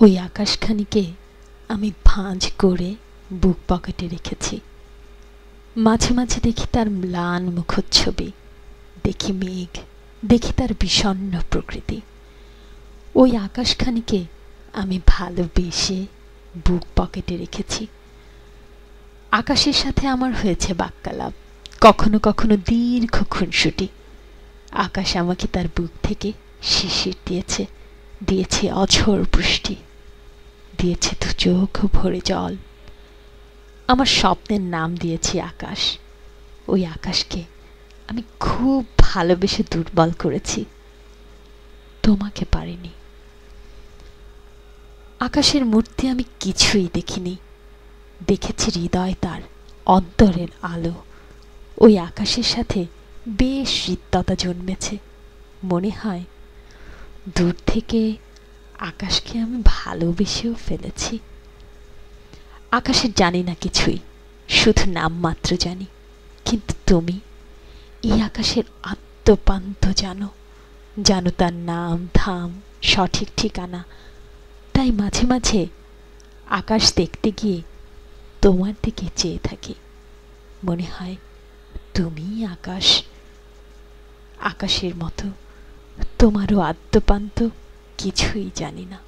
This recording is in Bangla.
ওই আকাশখানিকে আমি ভাঁজ করে বুক পকেটে রেখেছি। মাঝে মাঝে দেখি তার ম্লান মুখচ্ছবি, দেখি মেঘ, দেখি তার বিষণ্ণ প্রকৃতি। ওই আকাশখানিকে আমি ভালোবেসে বুক পকেটে রেখেছি। আকাশের সাথে আমার হয়েছে বাক্যালাপ, কখনো কখনো দীর্ঘ খুনসুটি। আকাশ আমাকে তার বুক থেকে শিশির দিয়েছে দিয়েছে অঝোর বৃষ্টি দিয়েছে দু চোখ ভরে জল। আমার স্বপ্নের নাম দিয়েছি আকাশ। ওই আকাশকে আমি খুব ভালোবেসে দুর্বল করেছি। তোমাকে পারিনি। আকাশের মূর্তি আমি কিছুই দেখিনি। দেখেছি হৃদয় তার অন্তরের আলো। ওই আকাশের সাথে বেশ হৃদ্যতা জন্মেছে। মনে হয় দূর থেকে আকাশকে আমি ভালোবেসেও ফেলেছি। আকাশের জানি না কিছুই, শুধু নাম মাত্র জানি। কিন্তু তুমি, এই আকাশের আত্মপান্ত জানো। জানো তার নাম, ধাম, সঠিক ঠিকানা। তাই মাঝে মাঝে আকাশ দেখতে গিয়ে তোমার দিকে চেয়ে থাকি। মনে হয় তুমি আকাশ, আকাশের মতো তোমারও আদ্যপান্ত কিছুই জানি না